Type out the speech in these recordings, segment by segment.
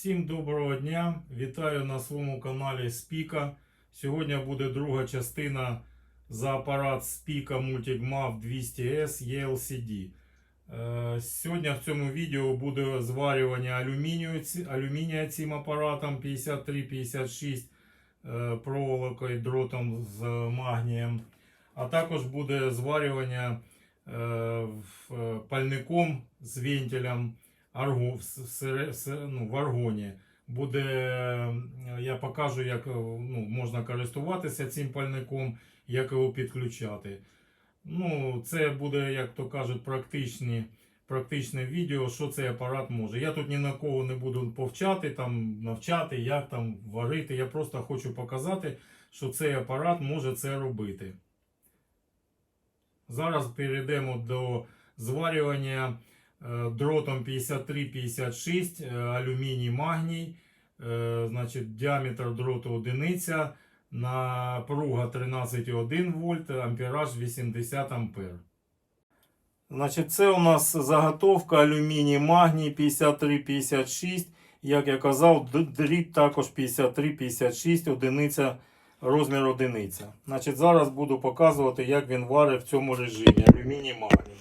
Всім доброго дня! Вітаю на своєму каналі Спіка. Сьогодні буде друга частина за апарат Спіка Multigmav 200S ELCD. Сьогодні в цьому відео буде зварювання алюмінію, алюмінія цим апаратом 53-56 е, проволокою дротом з магнієм. А також буде зварювання е, е, пальником з вентилем арго, ну, в аргоні. Буде, я покажу, як е, ну, можна користуватися цим пальником, як його підключати. Ну, це буде, як то кажуть, практичні, практичне відео, що цей апарат може. Я тут ні на кого не буду повчати, там, навчати, як там варити. Я просто хочу показати, що цей апарат може це робити. Зараз перейдемо до зварювання дротом 53-56, е, алюміній магній, е, значить, діаметр дроту одиниця, напруга 13,1 вольт, ампераж 80 ампер. Значить, це у нас заготовка алюміній магній 53-56. Як я казав, дріт також 53-56, одиниця, розмір одиниця. Значить, зараз буду показувати, як він варить в цьому режимі алюміній магній.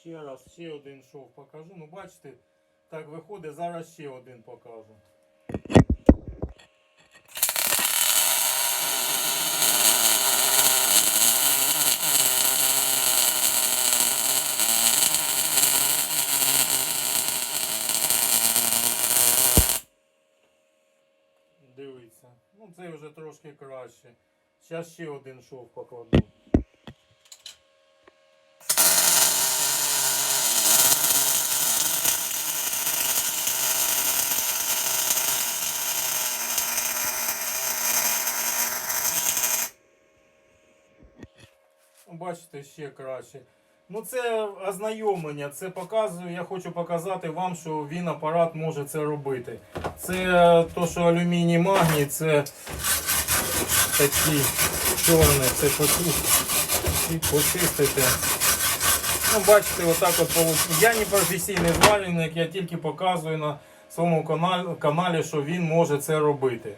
Ще раз, ще один шов покажу. Ну, бачите, так виходить, зараз ще один покажу. Дивіться. Ну, це вже трошки краще. Зараз ще один шов покладу. Бачите, ще краще. Ну, це ознайомлення, це показую. Я хочу показати вам, що він апарат може це робити. Це то, що алюміній магній, це такі чорні, це почистити. Ну, бачите, отак от получилось. Я не професійний зварювальник, я тільки показую на своєму каналі, що він може це робити.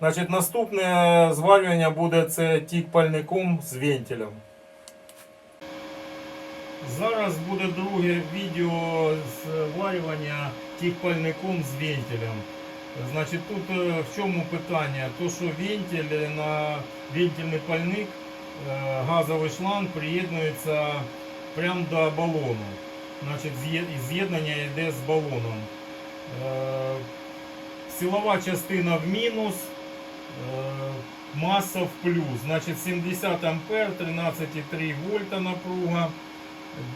Значить, наступне зварювання буде це тік пальником з вентилем. Зараз буде друге відео зварювання тік пальником з вентилем. Значить, тут е, в чому питання? То, що вентиль е, на вентильний пальник, е, газовий шланг приєднується прямо до балону. Значить, з'єднання йде з балоном. Силова частина в мінус, маса в плюс. Значить 70 ампер, 13,3 вольта напруга.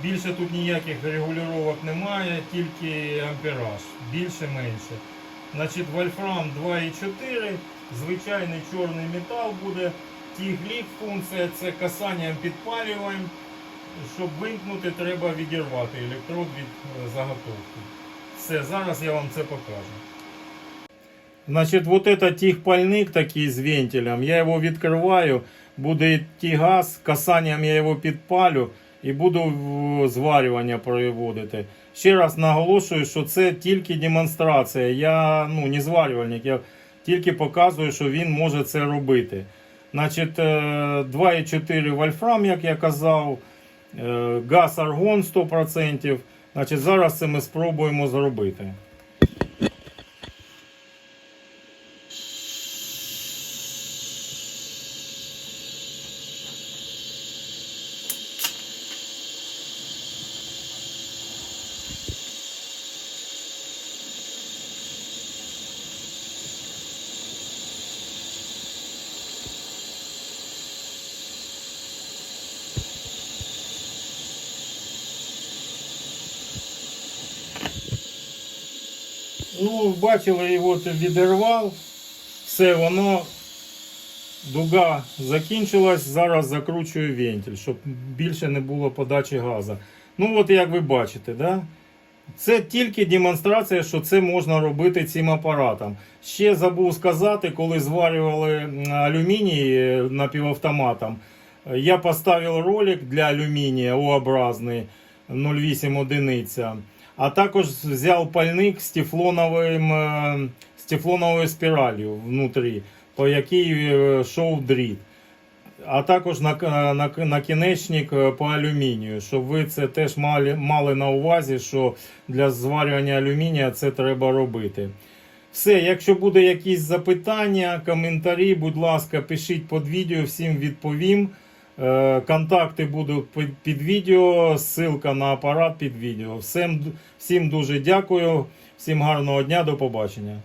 Більше тут ніяких регулювання немає, тільки ампераж. Більше менше. Значить, вольфрам 2,4, звичайний чорний метал буде. Тіглік функція це касанням підпалюємо. Щоб вимкнути, треба відірвати електрод від е, заготовки. Все, зараз я вам це покажу. Значить, вот это тихпальник такий з вентилем. Я його відкриваю, буде йти газ, касанням я його підпалю і буду зварювання проводити. Ще раз наголошую, що це тільки демонстрація. Я ну, не зварювальник, я тільки показую, що він може це робити. Значить, е, 2,4 вольфрам, як я казав, е, газ аргон 100%. Значить, зараз це ми спробуємо зробити. Ну, бачили, от відірвав. Все, воно дуга закінчилась. Зараз закручую вентиль, щоб більше не було подачі газу. Ну, от як ви бачите, да? Це тільки демонстрація, що це можна робити цим апаратом. Ще забув сказати, коли зварювали алюміній е, напівавтоматом, е, я поставив ролик для алюмінія У-образний 0,8 одиниця. А також взяв пальник з тефлоновим, е, з тефлоновою спіралью внутрі, по якій е, йшов дріт. А також на, на, накінечник е, по алюмінію, щоб ви це теж мали, мали на увазі, що для зварювання алюмінія це треба робити. Все, якщо буде якісь запитання, коментарі, будь ласка, пишіть під відео, всім відповім. Е, Контакти будуть під, відео, ссылка на апарат під відео. Всім, всім дуже дякую, всім гарного дня, до побачення.